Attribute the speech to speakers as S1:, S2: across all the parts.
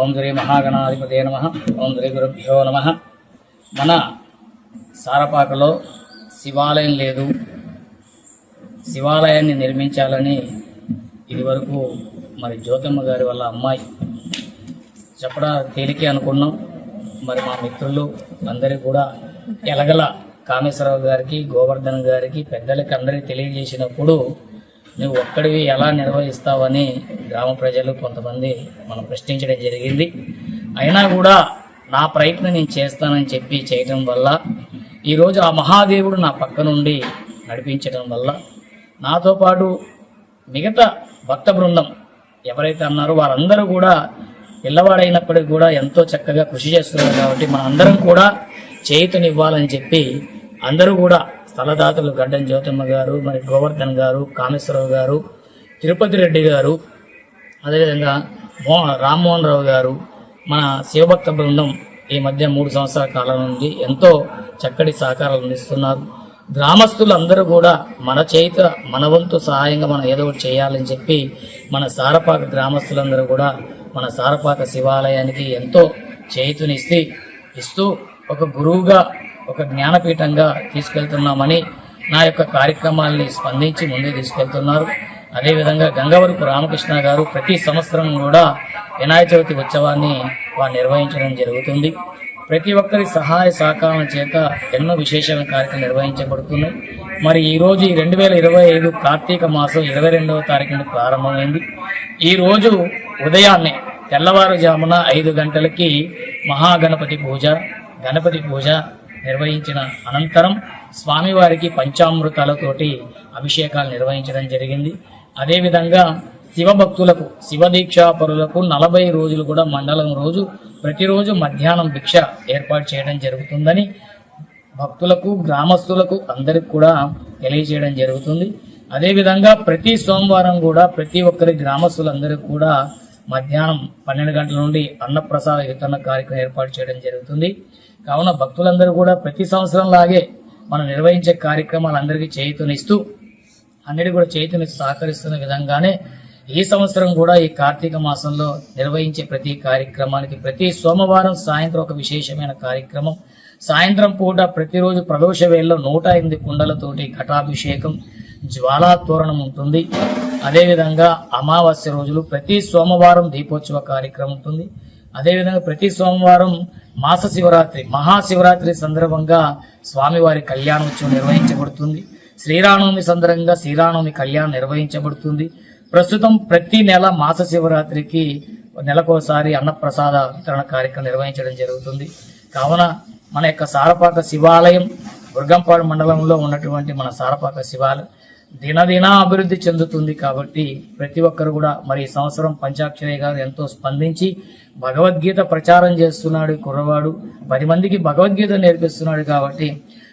S1: ఓం శ్రీ మహాగణాధిపతే నమ. ఓం శ్రీ గురుభ్యో నమ. మన సారపాకలో శివాలయం లేదు. శివాలయాన్ని నిర్మించాలని ఇదివరకు మరి జ్యోతమ్మ గారి వాళ్ళ అమ్మాయి చెప్పడా తేలికే అనుకున్నాం. మరి మా మిత్రులు అందరికీ కూడా ఎలగల కామేశ్వరరావు గారికి గోవర్ధన్ గారికి పెద్దలకి అందరికీ తెలియజేసినప్పుడు నువ్వు ఒక్కడివి ఎలా నిర్వహిస్తావని గ్రామ ప్రజలు కొంతమంది మనం ప్రశ్నించడం జరిగింది. అయినా కూడా నా ప్రయత్నం నేను చేస్తానని చెప్పి చేయడం వల్ల ఈరోజు ఆ మహాదేవుడు నా పక్క నుండి నడిపించడం వల్ల నాతో పాటు మిగతా భక్త బృందం ఎవరైతే అన్నారో వారందరూ కూడా పిల్లవాడైనప్పటికీ కూడా ఎంతో చక్కగా కృషి చేస్తున్నారు కాబట్టి మన అందరం కూడా చేయుతనివ్వాలని చెప్పి అందరూ కూడా స్థలదాతలు గడ్డం జ్యోతమ్మ గారు మరి గోవర్ధన్ గారు కామేశ్వరరావు గారు తిరుపతి రెడ్డి గారు అదేవిధంగా మో రామ్మోహన్ రావు గారు మన శివభక్త బృందం ఈ మధ్య మూడు సంవత్సరాల కాలం నుండి ఎంతో చక్కటి సహకారాలు అందిస్తున్నారు. గ్రామస్తులందరూ కూడా మన చేత మన వంతు సహాయంగా మనం ఏదో ఒకటి చేయాలని చెప్పి మన సారపాక గ్రామస్తులందరూ కూడా మన సారపాక శివాలయానికి ఎంతో చేతునిస్తే ఇస్తూ ఒక గురువుగా ఒక జ్ఞానపీఠంగా తీసుకెళ్తున్నామని నా యొక్క కార్యక్రమాల్ని స్పందించి ముందుకు తీసుకెళ్తున్నారు. అదేవిధంగా గంగవరపు రామకృష్ణ గారు ప్రతి సంవత్సరం కూడా వినాయక చవితి ఉత్సవాన్ని వారు నిర్వహించడం జరుగుతుంది. ప్రతి ఒక్కరి సహాయ సహకారం చేత ఎన్నో విశేషమైన కార్యక్రమాలు నిర్వహించబడుతున్నాయి. మరి ఈరోజు ఈ రెండు వేల ఇరవై ఐదు కార్తీక మాసం ఇరవై రెండవ తారీఖున ప్రారంభమైంది. ఈ రోజు ఉదయాన్నే తెల్లవారుజామున ఐదు గంటలకి మహాగణపతి పూజ గణపతి పూజ నిర్వహించిన అనంతరం స్వామివారికి పంచామృతాలతోటి అభిషేకాలు నిర్వహించడం జరిగింది. అదేవిధంగా శివభక్తులకు శివదీక్షాపరులకు నలభై రోజులు కూడా మండలం రోజు ప్రతిరోజు మధ్యాహ్నం భిక్ష ఏర్పాటు చేయడం జరుగుతుందని భక్తులకు గ్రామస్తులకు అందరికి కూడా తెలియజేయడం జరుగుతుంది. అదేవిధంగా ప్రతి సోమవారం కూడా ప్రతి ఒక్కరి గ్రామస్తులందరికీ కూడా మధ్యాహ్నం పన్నెండు గంటల నుండి అన్నప్రసాద వితరణ కార్యక్రమం ఏర్పాటు చేయడం జరుగుతుంది. కావున భక్తులందరూ కూడా ప్రతి సంవత్సరం లాగే మనం నిర్వహించే కార్యక్రమాలు అందరికీ చేయుతనిస్తూ అన్నిటి కూడా చేతిని సహకరిస్తున్న విధంగానే ఈ సంవత్సరం కూడా ఈ కార్తీక మాసంలో నిర్వహించే ప్రతి కార్యక్రమానికి ప్రతి సోమవారం సాయంత్రం ఒక విశేషమైన కార్యక్రమం. సాయంత్రం పూట ప్రతిరోజు ప్రదోష వేళలో నూట ఎనిమిది కుండలతోటి ఘటాభిషేకం జ్వాలా తోరణం ఉంటుంది. అదేవిధంగా అమావాస్య రోజులు ప్రతి సోమవారం దీపోత్సవ కార్యక్రమం ఉంటుంది. అదేవిధంగా ప్రతి సోమవారం మాస శివరాత్రి మహాశివరాత్రి సందర్భంగా స్వామివారి కళ్యాణోత్సవం నిర్వహించబడుతుంది. శ్రీరామనవమి సందర్భంగా శ్రీరామనవమి కళ్యాణం నిర్వహించబడుతుంది. ప్రస్తుతం ప్రతి నెల మాస శివరాత్రికి నెలకోసారి అన్నప్రసాద వితరణ కార్యక్రమం నిర్వహించడం జరుగుతుంది. కావున మన యొక్క సారపాక శివాలయం దుర్గంపాడు మండలంలో ఉన్నటువంటి మన సారపాక శివాలయం దినదినా అభివృద్ధి చెందుతుంది కాబట్టి ప్రతి ఒక్కరు కూడా మరి ఈ సంవత్సరం పంచాక్షరయ్య గారు ఎంతో స్పందించి భగవద్గీత ప్రచారం చేస్తున్నాడు కుర్రవాడు. పది మందికి భగవద్గీత నేర్పిస్తున్నాడు కాబట్టి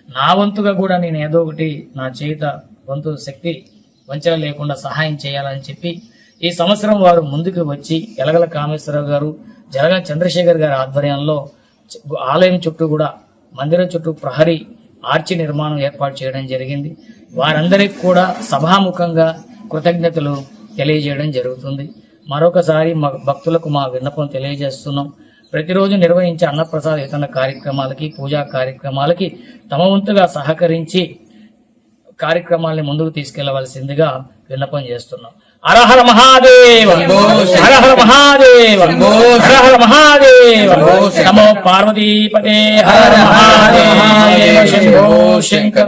S1: నా వంతుగా కూడా నేను ఏదో ఒకటి నా చేత వంతు శక్తి వంచన లేకుండా సహాయం చేయాలని చెప్పి ఈ సంవత్సరం వారు ముందుకు వచ్చి ఎలగల కామేశ్వరరావు గారు జలగల చంద్రశేఖర్ గారి ఆధ్వర్యంలో ఆలయం చుట్టూ కూడా మందిరం చుట్టూ ప్రహరీ ఆర్చి నిర్మాణం ఏర్పాటు చేయడం జరిగింది. వారందరికీ కూడా సభాముఖంగా కృతజ్ఞతలు తెలియజేయడం జరుగుతుంది. మరొకసారి మా భక్తులకు మా విన్నపం తెలియజేస్తున్నాం. ప్రతిరోజు నిర్వహించే అన్నప్రసాద ఇతర కార్యక్రమాలకి పూజా కార్యక్రమాలకి తమ వంతుగా సహకరించి కార్యక్రమాల్ని ముందుకు తీసుకెళ్ళవలసిందిగా విన్నపం చేస్తున్నాం. హరహర మహాదేవ హరహర మహాదేవ హరహర మహాదేవ నమో పార్వతీపతే హర మహాదేవ శంకర.